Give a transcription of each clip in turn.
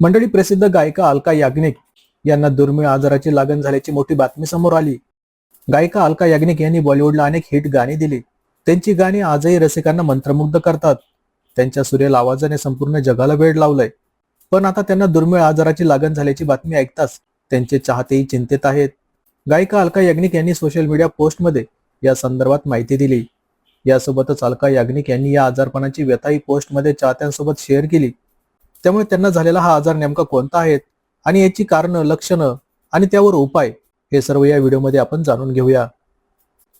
मंडळी प्रसिद्ध गायिका अलका याग्निक यांना दुर्मिळ आजाराची लागण झाल्याची मोठी बातमी समोर आली. गायिका अलका याग्निक यांनी बॉलिवूडला अनेक हिट गाणी दिली. त्यांची गाणी आजही रसिकांना मंत्रमुग्ध करतात. त्यांच्या सुरेल आवाजाने संपूर्ण जगाला वेळ लावलंय. पण आता त्यांना दुर्मिळ आजाराची लागण झाल्याची बातमी ऐकताच त्यांचे चाहतेही चिंतेत आहेत. गायिका अलका याग्निक यांनी सोशल मीडिया पोस्टमध्ये या संदर्भात माहिती दिली. यासोबतच अलका याग्निक यांनी या आजारपणाची व्यथाही पोस्टमध्ये चाहत्यांसोबत शेअर केली. त्यामुळे त्यांना झालेला हा आजार नेमका कोणता आहे आणि याची कारणं लक्षणं आणि त्यावर उपाय हे सर्व या व्हिडिओमध्ये आपण जाणून घेऊया.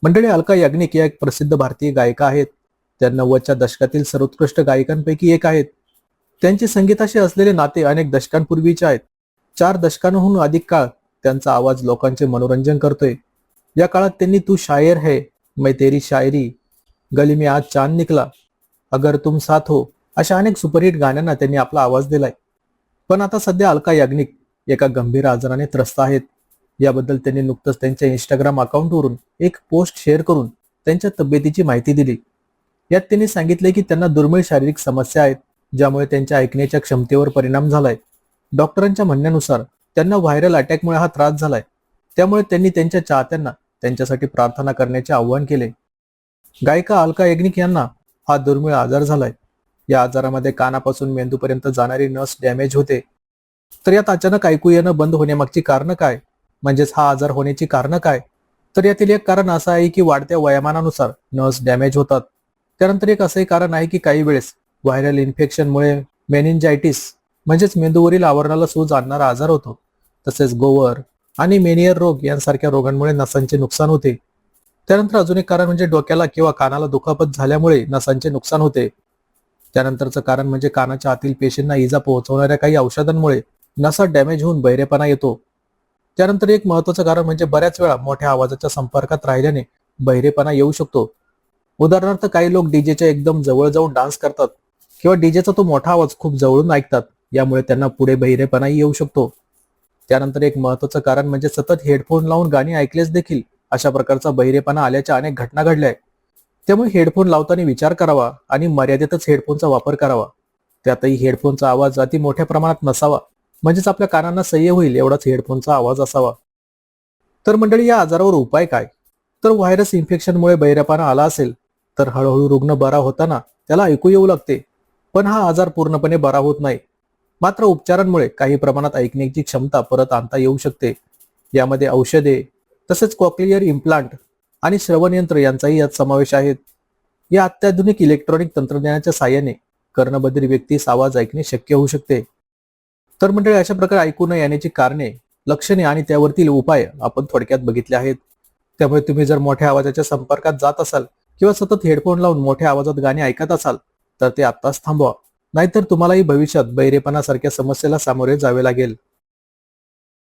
मंडळी अलका याग्निक या एक प्रसिद्ध भारतीय गायिका आहेत. त्या नव्वदच्या दशकातील सर्वोत्कृष्ट गायिकांपैकी एक आहेत. त्यांचे संगीताशी असलेले नाते अनेक दशकांपूर्वीचे आहेत. चार दशकांहून अधिक काळ त्यांचा आवाज लोकांचे मनोरंजन करतोय. या काळात त्यांनी तू शायर है मैं तेरी शायरी गली में आज चांद निकला अगर तुम साथ हो अशा अनेक सुपरहिट गाण्यांना त्यांनी आपला आवाज दिलाय. पण आता सध्या अलका याग्निक एका गंभीर आजाराने त्रस्त आहेत. याबद्दल त्यांनी नुकतंच त्यांच्या इंस्टाग्राम अकाउंटवरून एक पोस्ट शेअर करून त्यांच्या तब्येतीची माहिती दिली. यात त्यांनी सांगितले की त्यांना दुर्मिळ शारीरिक समस्या आहेत ज्यामुळे त्यांच्या ऐकण्याच्या क्षमतेवर परिणाम झालाय. डॉक्टरांच्या म्हणण्यानुसार त्यांना व्हायरल अटॅकमुळे हा त्रास झालाय. त्यामुळे त्यांनी त्यांच्या चाहत्यांना त्यांच्यासाठी प्रार्थना करण्याचे आवाहन केले. गायिका अलका याग्निक यांना हा दुर्मिळ आजार झालाय. या आजारामध्ये कानापासून मेंदूपर्यंत जाणारी नस डॅमेज होते. तर यात अचानक ऐकू येणं बंद होण्यामागची कारणं काय? म्हणजेच हा आजार होण्याची कारणं काय? तर यातील एक कारण असं आहे की वाढत्या वयामानानुसार नस डॅमेज होतात. त्यानंतर एक असंही कारण आहे की काही वेळेस व्हायरल इन्फेक्शनमुळे मेनिंजायटिस म्हणजेच मेंदूवरील आवरणाला सूज आणणारा आजार होतो. तसेच गोवर आणि मेनियर रोग यांसारख्या रोगांमुळे नसांचे नुकसान होते. त्यानंतर अजून एक कारण म्हणजे डोक्याला किंवा कानाला दुखापत झाल्यामुळे नसांचे नुकसान होते. त्यानंतरचं कारण म्हणजे कानाच्या आतील पेशींना इजा पोहोचवणाऱ्या काही औषधांमुळे नसा डॅमेज होऊन बहिरेपणा येतो. त्यानंतर एक महत्वाचं कारण म्हणजे बऱ्याच वेळा मोठ्या आवाजाच्या संपर्कात राहिल्याने बहिरेपणा येऊ शकतो. उदाहरणार्थ काही लोक डीजेच्या एकदम जवळ जाऊन डान्स करतात किंवा डीजेचा तो मोठा आवाज खूप जवळून ऐकतात यामुळे त्यांना पुढे बहिरेपणाही येऊ शकतो. त्यानंतर एक महत्वाचं कारण म्हणजे सतत हेडफोन लावून गाणी ऐकलेच देखील अशा प्रकारचा बहिरेपणा आल्याच्या अनेक घटना घडल्या आहेत. त्यामुळे हेडफोन लावताना विचार करावा आणि मर्यादेतच हेडफोनचा वापर करावा. त्यातही हेडफोनचा आवाज अति मोठ्या प्रमाणात नसावा. म्हणजेच आपल्या कानांना सह्य होईल एवढाच हेडफोनचा आवाज असावा. तर मंडळी या आजारावर उपाय काय? तर व्हायरस इन्फेक्शनमुळे बैरपाना आला असेल तर हळूहळू रुग्ण बरा होताना त्याला ऐकू येऊ लागते. पण हा आजार पूर्णपणे बरा होत नाही. मात्र उपचारांमुळे काही प्रमाणात ऐकण्याची क्षमता परत आणता येऊ शकते. यामध्ये औषधे तसेच कॉक्लिअर इम्प्लांट आणि श्रवणयंत्र यांचाही यात समावेश आहे. या अत्याधुनिक इलेक्ट्रॉनिक तंत्रज्ञानाच्या साहाय्याने कर्णबधीर व्यक्तीस आवाज ऐकणे शक्य होऊ शकते. तर मंडळी अशा प्रकारे ऐकू न येण्याची कारणे लक्षणे आणि त्यावरतील उपाय आपण थोडक्यात बघितले आहेत. त्यामुळे तुम्ही जर मोठ्या आवाजाच्या संपर्कात जात असाल किंवा सतत हेडफोन लावून मोठ्या आवाजात गाणे ऐकत असाल तर ते आत्ताच थांबवा. नाहीतर तुम्हालाही भविष्यात बहिरेपणासारख्या समस्येला सामोरे जावे लागेल.